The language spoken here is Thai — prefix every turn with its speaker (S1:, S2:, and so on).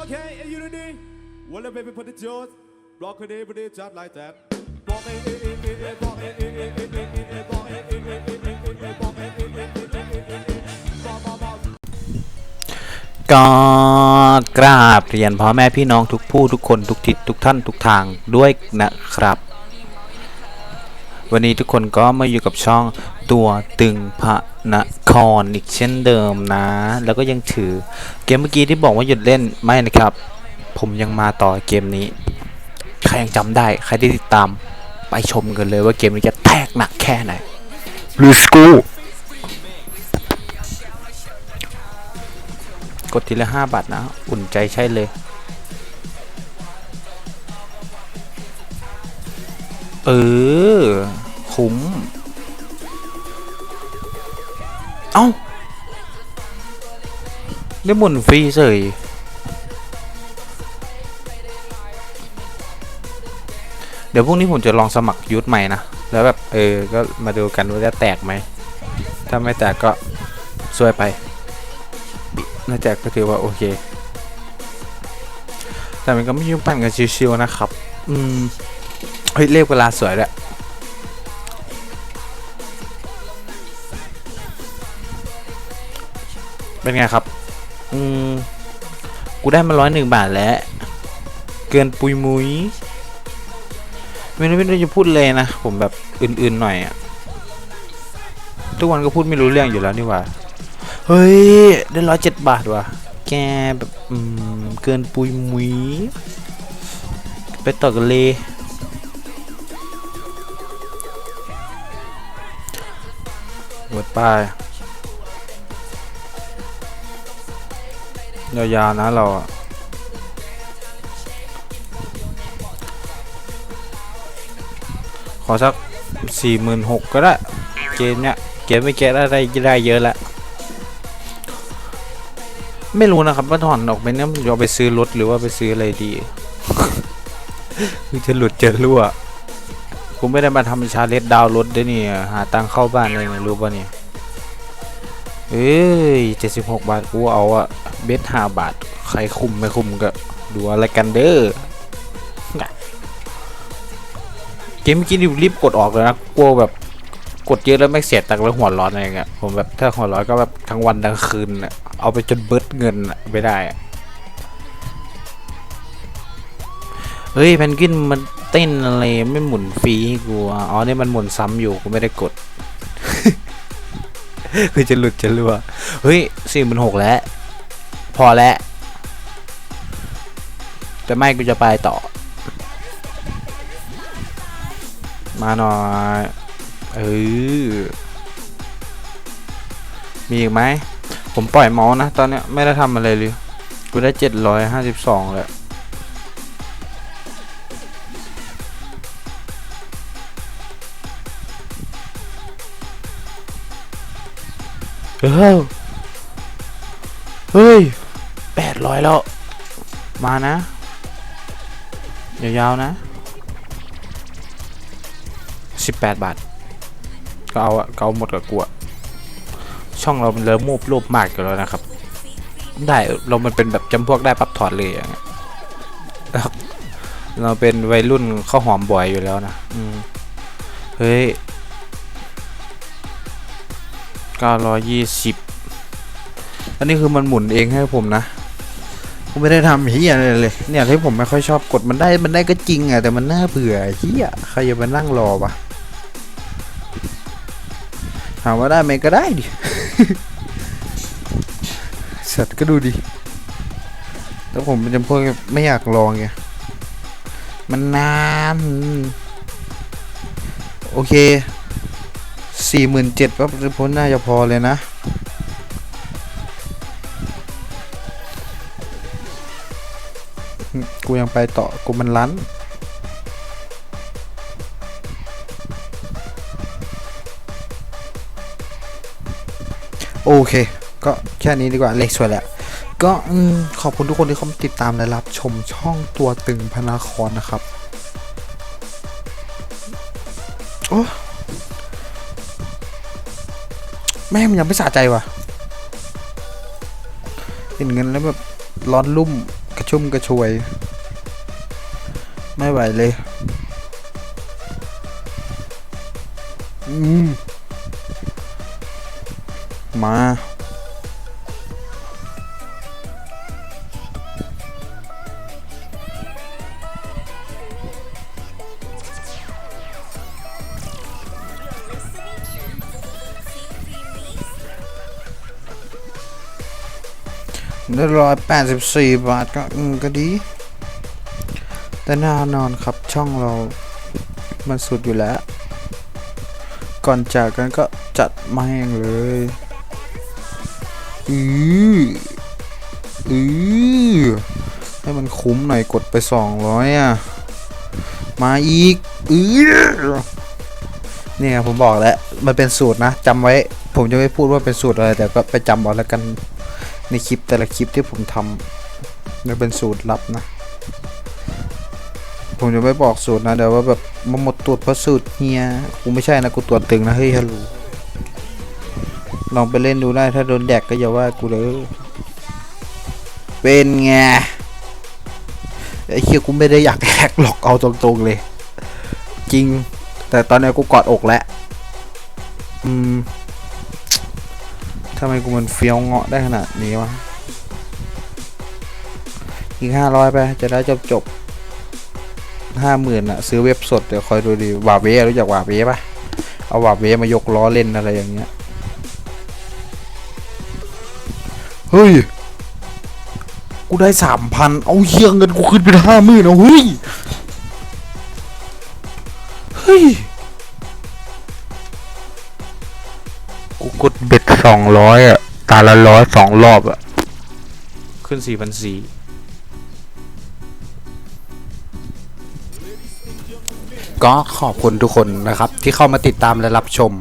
S1: Okay, are you ready? Well, then, baby, put the jaws. Rock it, every day, just like that. Rock it, eh, eh, eh, eh, rock it, eh, eh, eh, eh, eh, eh, rock it, eh, eh, eh, eh, eh, eh, rock it, eh, eh, eh, eh, eh, eh, eh. Ba, ba, ba.
S2: ก็กราบเรียนพ่อแม่พี่น้องทุกผู้ทุกคนทุกทิศทุกท่านทุกทางด้วยนะครับ วันนี้ทุกคนก็มาอยู่กับช่อง ตัวตึงพระนครอีกเช่นเดิมนะ แล้วก็ยังถือเกมเมื่อกี้ที่บอกว่าหยุดเล่นไม่นะครับ ผมยังมาต่อเกมนี้ ใครยังจำได้ ใครที่ติดตามไปชมกันเลยว่าเกมนี้จะแทกหนักแค่ไหน Let's go กดทีละห้าบาทนะ อุ่นใจใช่เลย เออ คุ้ม เอ้า ได้หมุนฟรีเฉยเดี๋ยวพรุ่งนี้ผมจะลองสมัครยุทธใหม่นะ แล้วแบบเออ ก็มาดูกันว่าจะแตกไหม ถ้าไม่แตกก็ช่วยไปน่าจะก็ถือว่าโอเค แต่มันก็ไม่ยุ่งปั่นกันชิวๆนะครับ อืม เฮ้ยเลขเวลาสวยด้วย เป็นไงครับ อืม กูได้มาร้อยหนึ่งบาทแล้ว เกินปุยมุยไม่รู้ไม่รู้จะพูดเลยนะ ผมแบบอื่นๆหน่อยอะทุกวันก็พูดไม่รู้เรื่องอยู่แล้วนี่หว่า เฮ้ย ได้ร้อยเจ็ดบาทว่ะ แกแบบอืมเกินปุยมุยไปต่อกันเลยหมดไป ยาวๆนะเราขอสักสี่หมื่นหกก็ได้ เกมเนี้ย เกมไม่แกะได้ได้ได้เยอะแล้ว ไม่รู้นะครับว่าถอนออกไปเนี่ยจะไปซื้อรถหรือว่าไปซื้ออะไรดีคือจะหลุดจะรั่วกูไม่ได้มาทำชาเลนจ์ดาวรถด้วยนี่หาตังเข้าบ้านเลยนะรู้ป่ะเนี่ย เอ้ยเจ็ดสิบหกบาทกูเอาอะเบสห้าบาท ใครคุมไม่คุมก็ดูอะไรกันเด้อเกมเมื่อกี้นี่รีบกดออกเลยนะกลัวแบบกดเยอะแล้วไม่เสียตังค์แล้วหัวร้อนอะไรเงี้ยผมแบบถ้าหัวร้อนก็แบบทั้งวันทั้งคืนเอาไปจนเบิดเงินไม่ได้อะเฮ้ยแพนกินมันเต้นอะไรไม่หมุนฟรีกูอะอ๋อนี่มันหมุนซ้ำอยู่กูไม่ได้กด คือจะหลุดจะรั่วเฮ้ยสี่หมื่นหกแล้ว พอแล้วแต่ไม่กูจะไปต่อ มาหน่อยเออมีอีกไหม ผมปล่อยเมาส์นะ ตอนนี้ไม่ได้ทำอะไรเลย กูได้เจ็ดร้อยห้าสิบสองแล้ว เฮ้ยเฮ้ยแปดร้อยแล้ว มานะ ยาวๆนะสิบแปดบาท ก็เอาอะก็เอาหมดกับกูอะช่องเรามันเริ่มมูบรูปมากอยู่แล้วนะครับ ได้เรามันเป็นแบบจำพวกได้ปั๊บถอดเลยอย่างเงี้ยนะครับเราเป็นวัยรุ่นข้าวหอมบ่อยอยู่แล้วนะ อืม เฮ้ย เก้าร้อยยี่สิบอันนี้คือมันหมุนเองให้ผมนะผมไม่ได้ทำเฮียอะไรเลยเนี่ยที่ผมไม่ค่อยชอบกดมันได้มันได้ก็จริงอะแต่มันน่าเบื่อเฮียใครจะมานั่งรอปะถามว่าได้ไหมก็ได้ดิสัตว์ก็ดูดิแต่ผมเป็นจำพวกไม่อยากลองไงมันนาน โอเค สี่หมื่นเจ็ดก็พ้นน่าจะพอเลยนะ กูยังไปต่อ กูมันลั้นโอเค ก็แค่นี้ดีกว่า เล็กสวยแหละ ก็อขอบคุณทุกคนที่เข้ามาติดตามและรับชมช่องตัวตึงพนาครนะครับ โอ้ แม่มันยังไม่สะใจว่ะเห็นเงินแล้วแบบร้อนรุ่มกระชุ่มกระชวย ไม่ไหวเลย อืม มา ได้ร้อยแปดสิบสี่บาทก็อืมก็ดี แต่น่านอนครับช่องเรามันสุดอยู่แล้ว ก่อนจากกันก็จัดมาแห้งเลยอืออือให้มันคุ้มหน่อยกดไปสองร้อยอะ มาอีกอือเนี่ยผมบอกแล้ว มันเป็นสูตรนะจำไว้ ผมจะไม่พูดว่าเป็นสูตรอะไร แต่ก็ไปจำเอาแล้วกัน ในคลิปแต่ละคลิปที่ผมทำมันเป็นสูตรลับนะ ผมจะไม่บอกสูตรนะเดี๋ยวว่าแบบมาหมดตรวจเพราะสูตรเฮียกูไม่ใช่นะกูตรวจตึงนะเฮ้ยฮัลโหลลองไปเล่นดูได้ถ้าโดนแดกก็อย่าว่ากูเลยเป็นไงไอ้เฮียกูไม่ได้อยากแฮกหรอกเอาตรงๆเลย จริง แต่ตอนนี้กูกอดอกแล้วอืม ทำไมกูมันเฟี้ยวเงาะได้ขนาดนี้วะ อีกห้าร้อยไป จะได้จบจบห้าหมื่นอะซื้อเว็บสด เดี๋ยวคอยดูดีวาเวรู้จักวาเวปะเอาวาเวมายกล้อเล่นอะไรอย่างเงี้ย เฮ้ย กูได้สามพันเอาเฮียเงินกูขึ้นเป็นห้าหมื่นเอาเฮ้ย เฮ้ย กูกดเบ็ดสองร้อยอะ ตาละร้อยสองรอบอะ ขึ้นสี่พันสี่ก็ขอบคุณทุกคนนะครับ ที่เข้ามาติดตามและรับชม